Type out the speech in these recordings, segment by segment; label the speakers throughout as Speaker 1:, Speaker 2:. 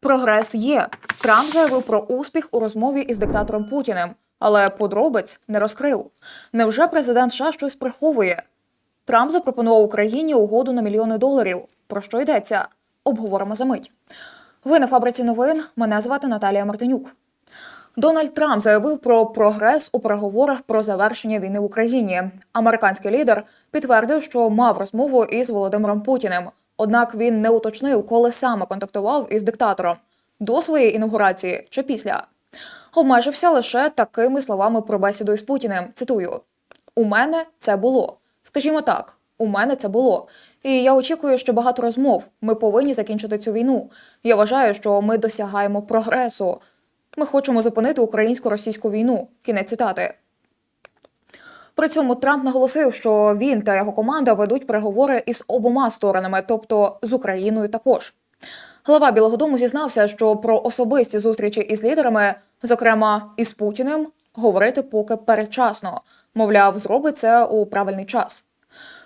Speaker 1: Прогрес є. Трамп заявив про успіх у розмові із диктатором Путіним, але подробиць не розкрив. Невже президент США щось приховує? Трамп запропонував Україні угоду на мільйони доларів. Про що йдеться? Обговоримо за мить. Ви на фабриці новин. Мене звати Наталія Мартинюк. Дональд Трамп заявив про прогрес у переговорах про завершення війни в Україні. Американський лідер підтвердив, що мав розмову із Володимиром Путіним. Однак він не уточнив, коли саме контактував із диктатором до своєї інаугурації чи після. Обмежився лише такими словами про бесіду із Путіним. Цитую: у мене це було. Скажімо так, у мене це було. І я очікую, що багато розмов. Ми повинні закінчити цю війну. Я вважаю, що ми досягаємо прогресу. Ми хочемо зупинити українсько-російську війну. Кінець цитати. При цьому Трамп наголосив, що він та його команда ведуть переговори із обома сторонами, тобто з Україною також. Глава Білого Дому зізнався, що про особисті зустрічі із лідерами, зокрема із Путіним, говорити поки передчасно. Мовляв, зробить це у правильний час.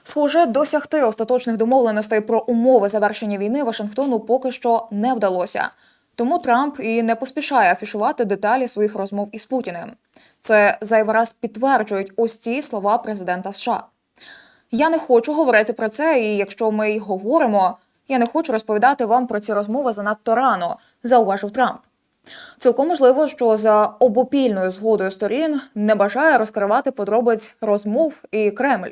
Speaker 1: Схоже, досягти остаточних домовленостей про умови завершення війни Вашингтону поки що не вдалося. Тому Трамп і не поспішає афішувати деталі своїх розмов із Путіним. Це зайвий раз підтверджують ось ці слова президента США. Я не хочу говорити про це, і якщо ми й говоримо, я не хочу розповідати вам про ці розмови занадто рано, зауважив Трамп. Цілком можливо, що за обопільною згодою сторін не бажає розкривати подробиць розмов і Кремль.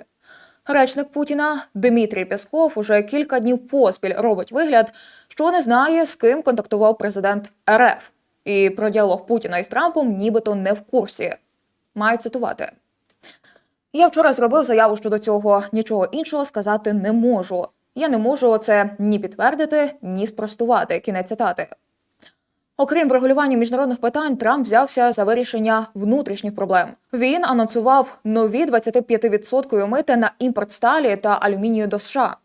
Speaker 1: Речник Путіна Дмитрій Пєсков уже кілька днів поспіль робить вигляд, що не знає, з ким контактував президент РФ, і про діалог Путіна із Трампом нібито не в курсі. Маю цитувати. Я вчора зробив заяву щодо цього. Нічого іншого сказати не можу. Я не можу це ні підтвердити, ні спростувати. Кінець цитати. Окрім врегулювання міжнародних питань, Трамп взявся за вирішення внутрішніх проблем. Він анонсував нові 25% мити на імпорт сталі та алюмінію до США.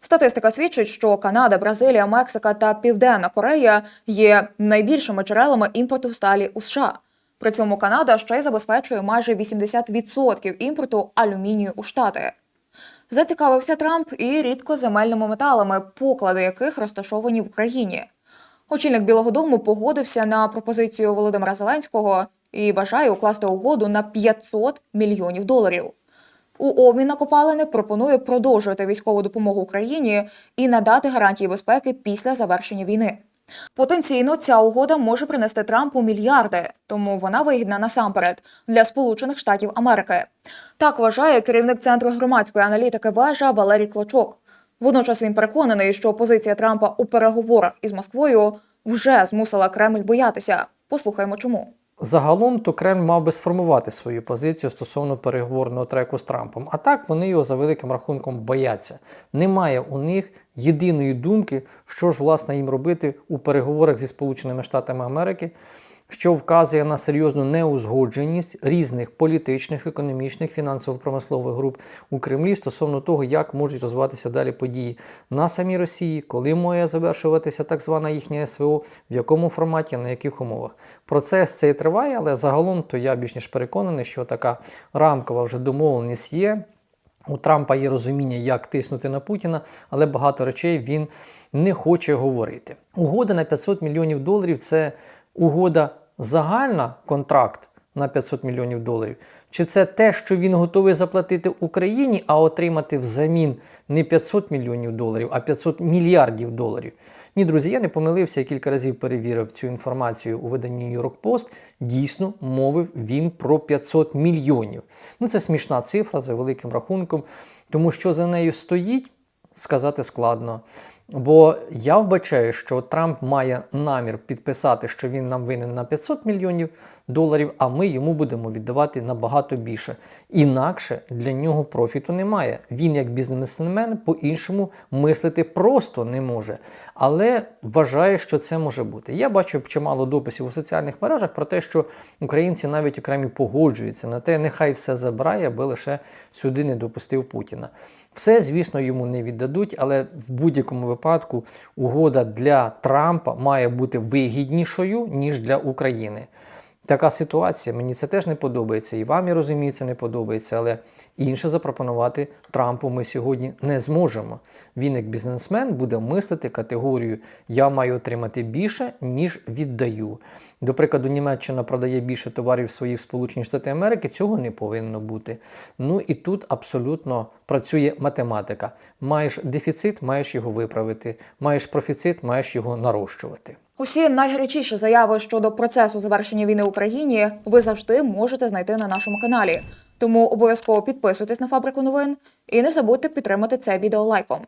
Speaker 1: Статистика свідчить, що Канада, Бразилія, Мексика та Південна Корея є найбільшими джерелами імпорту сталі у США. При цьому Канада ще й забезпечує майже 80% імпорту алюмінію у штати. Зацікавився Трамп і рідкоземельними металами, поклади яких розташовані в Україні. Очільник Білого Дому погодився на пропозицію Володимира Зеленського і бажає укласти угоду на 500 мільйонів доларів. У обмін на копалини пропонує продовжувати військову допомогу Україні і надати гарантії безпеки після завершення війни. Потенційно ця угода може принести Трампу мільярди, тому вона вигідна насамперед для Сполучених Штатів Америки. Так вважає керівник центру громадської аналітики вежа Валерій Клочок. Водночас він переконаний, що позиція Трампа у переговорах із Москвою вже змусила Кремль боятися. Послухаємо, чому.
Speaker 2: Загалом то Кремль мав би сформувати свою позицію стосовно переговорного треку з Трампом. А так вони його за великим рахунком бояться. Немає у них єдиної думки, що ж власне їм робити у переговорах зі Сполученими Штатами Америки, що вказує на серйозну неузгодженість різних політичних, економічних, фінансово-промислових груп у Кремлі стосовно того, як можуть розвиватися далі події на самій Росії, коли має завершуватися так звана їхня СВО, в якому форматі, на яких умовах. Процес цей триває, але загалом то я більш ніж переконаний, що така рамкова вже домовленість є. У Трампа є розуміння, як тиснути на Путіна, але багато речей він не хоче говорити. Угода на 500 мільйонів доларів це угода загальна контракт на 500 мільйонів доларів. Чи це те, що він готовий заплатити Україні, а отримати взамін не 500 мільйонів доларів, а 500 мільярдів доларів? Ні, друзі, я не помилився, я кілька разів перевірив цю інформацію у виданні New York Post. Дійсно, мовив він про 500 мільйонів. Ну, це смішна цифра за великим рахунком, тому що за нею стоїть, сказати складно. Бо я вбачаю, що Трамп має намір підписати, що він нам винен на 500 мільйонів доларів, а ми йому будемо віддавати набагато більше. Інакше для нього профіту немає. Він, як бізнесмен, по-іншому мислити просто не може. Але вважає, що це може бути. Я бачу чимало дописів у соціальних мережах про те, що українці навіть окремі погоджуються на те, нехай все забирає, аби лише сюди не допустив Путіна. Все, звісно, йому не віддадуть, але в будь-якому випадку угода для Трампа має бути вигіднішою, ніж для України. Така ситуація. Мені це теж не подобається, і вам я розумію, це не подобається. Але інше запропонувати Трампу ми сьогодні не зможемо. Він, як бізнесмен, буде мислити категорію Я маю отримати більше, ніж віддаю. До прикладу, Німеччина продає більше товарів своїх в Сполучені Штати Америки. Цього не повинно бути. Ну і тут абсолютно працює математика. Маєш дефіцит, маєш його виправити. Маєш профіцит, маєш його нарощувати.
Speaker 1: Усі найгарячіші заяви щодо процесу завершення війни в Україні ви завжди можете знайти на нашому каналі. Тому обов'язково підписуйтесь на фабрику новин і не забудьте підтримати це відео лайком.